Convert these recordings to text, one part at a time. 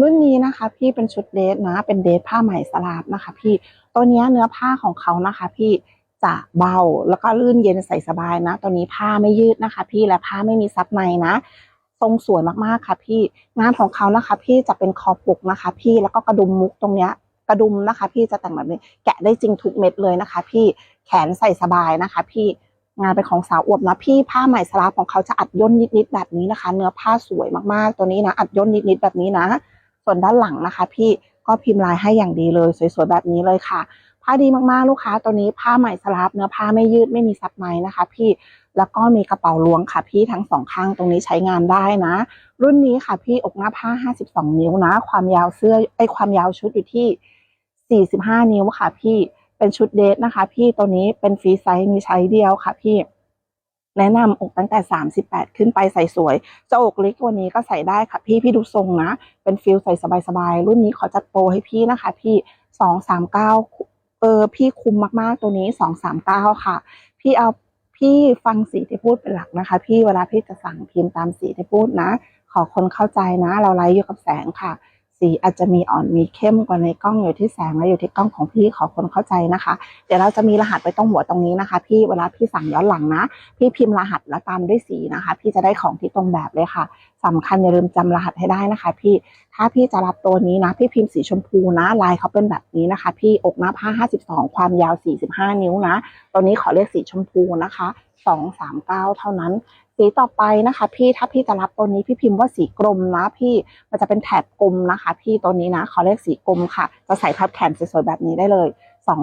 รุ่นนี้นะคะ พี่เป็นชุดเดทนะ เป็นเดทผ้าไหมสลาบนะคะ พี่ตัวนี้เนื้อผ้าของเขานะคะ พี่จะเบาแล้วก็ลื่นเย็นใส่สบายนะ ตัวนี้ผ้าไม่ยืดนะคะ พี่และผ้าไม่มีซับในนะ ทรงสวยมากๆค่ะ พี่งานของเขานะคะ พี่จะเป็นคอปุกนะคะ พี่แล้วก็กระดุมมุกตรงเนี้ยกระดุมนะคะ พี่จะแต่งแบบนี้แกะได้จริงทุกเม็ดเลยนะคะ พี่แขนใส่สบายนะคะ พี่งานเป็นของสาวอวบนะพี่ผ้าไหมสลาบของเขาจะอัดย่นนิดๆแบบนี้นะคะ เนื้อผ้าสวยมากๆ ตัวนี้นะ อัดย่นนิดๆแบบนี้นะ ส่วนด้านหลังนะคะ พี่ก็พิมพ์ลายให้อย่างดีเลย สวยๆแบบนี้เลยค่ะ ผ้าดีมากๆลูกค้าตัวนี้ผ้าไหมสลับเนื้อผ้าไม่ยืดไม่มีซับในนะคะ พี่แล้วก็มีกระเป๋าล้วงค่ะ พี่ทั้งสองข้างตรงนี้ใช้งานได้นะ รุ่นนี้ค่ะ พี่อกหน้าผ้า 52 นิ้วนะ ความยาวเสื้อไอความยาวชุดอยู่ที่ 45 นิ้วค่ะ พี่เป็นชุดเดทนะคะ พี่ตัวนี้เป็นฟรีไซส์มีใช้เดียวค่ะ พี่ แนะนำอกตั้งแต่ 38 ขึ้นไปใส่สวยจะอกเล็กกว่านี้ก็ใส่ได้ค่ะพี่พี่ดูทรงนะ เป็นฟิลใส่สบายๆ รุ่นนี้ขอจัดโปรให้พี่นะคะ พี่สองสามเออพี่คุ้มมากๆตัวนี้สองสามเก้าค่ะ พี่เอาพี่ฟังสีที่พูดเป็นหลักนะคะ พี่เวลาพี่จะสั่งพิมพ์ตามสีที่พูดนะ ขอคนเข้าใจนะ เราไลฟ์อยู่กับแสงค่ะ สีอาจจะมีอ่อนมีเข้มกว่าในกล้องอยู่ที่แสงและอยู่ที่กล้องของพี่ขอคนเข้าใจนะคะ เดี๋ยวเราจะมีรหัสไว้ตรงหัวตรงนี้นะคะ พี่เวลาพี่สั่งย้อนหลังนะ พี่พิมพ์รหัสแล้วตามด้วยสีนะคะ พี่จะได้ของที่ตรงแบบเลยค่ะสำคัญอย่าลืมจำรหัสให้ได้นะคะ พี่ถ้าพี่จะรับตัวนี้นะ พี่พิมพ์สีชมพูนะลายเขาเป็นแบบนี้นะคะ พี่อกหน้าผ้า 52 ความยาว 45 นิ้วนะตัวนี้ขอเรียกสีชมพูนะคะ239 เท่านั้น สีต่อไปนะคะ พี่ถ้าพี่จะรับตัวนี้พี่พิมพ์ว่าสีกลมนะ พี่มันจะเป็นแถบกลมนะคะ พี่ตัวนี้นะขอเรียกสีกลมค่ะ จะใส่ทับแขนสวยๆแบบนี้ได้เลย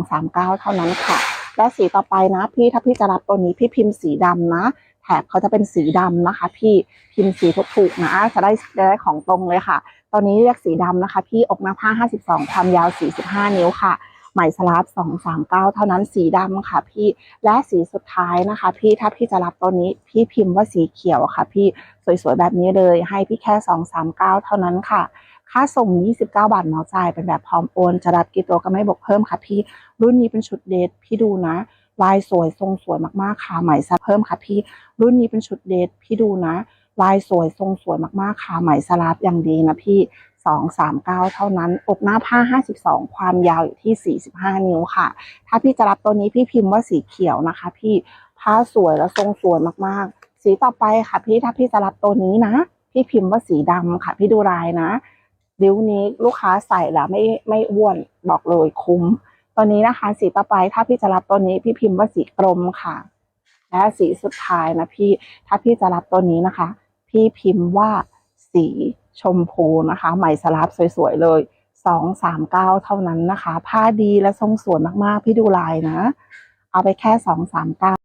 239 เท่านั้นค่ะและสีต่อไปนะพี่ถ้าพี่จะรับตัวนี้พี่พิมพ์สีดำนะ แถบเขาจะเป็นสีดำนะคะ พี่พิมพ์สีถูกๆนะจะได้จะได้ของตรงเลยค่ะ ตอนนี้เรียกสีดำนะคะ พี่อกหน้าผ้า 52 ความยาว 45 นิ้วค่ะไหมสลับ239 เท่านั้นสีดำค่ะ พี่และสีสุดท้ายนะคะ พี่ถ้าพี่จะรับตัวนี้พี่พิมพ์ว่าสีเขียวค่ะ พี่สวยๆแบบนี้เลย ให้พี่แค่ 239 เท่านั้นค่ะค่าส่ง 29 บาทเหมาจ่าย เป็นแบบพร้อมโอน จะรับกี่ตัวก็ไม่บวกเพิ่มค่ะพี่ รุ่นนี้เป็นชุดเดทพี่ดูนะ ลายสวยทรงสวยมากๆค่ะไหมสลับเพิ่มค่ะพี่รุ่นนี้เป็นชุดเดทพี่ดูนะ ลายสวยทรงสวยมากๆค่ะไหม่สลับอย่างดีนะพี่239เก้าเท่านั้น อกหน้าผ้า52ความยาวอยู่ที่45นิ้วค่ะ ถ้าพี่จะรับตัวนี้พี่พิมพ์ว่าสีเขียวนะคะ พี่ผ้าสวยแล้วทรงสวยมากๆ สีต่อไปค่ะ พี่ถ้าพี่จะรับตัวนี้นะ พี่พิมพ์ว่าสีดำค่ะ พี่ดูลายนะ ริ้วนี้ลูกค้าใส่แล้วไม่ไม่อ้วนบอกเลยคุ้ม ตัวนี้นะคะ สีต่อไปถ้าพี่จะรับตัวนี้พี่พิมพ์ว่าสีกรมค่ะ และสีสุดท้ายนะพี่ถ้าพี่จะรับตัวนี้นะคะ พี่พิมพ์ว่าสีชมพูนะคะไหมสลับสวยๆเลยสองสามเก้าเท่านั้นนะคะ ผ้าดีและทรงสวยมากๆ พี่ดูลายนะ เอาไปแค่สองสามเก้า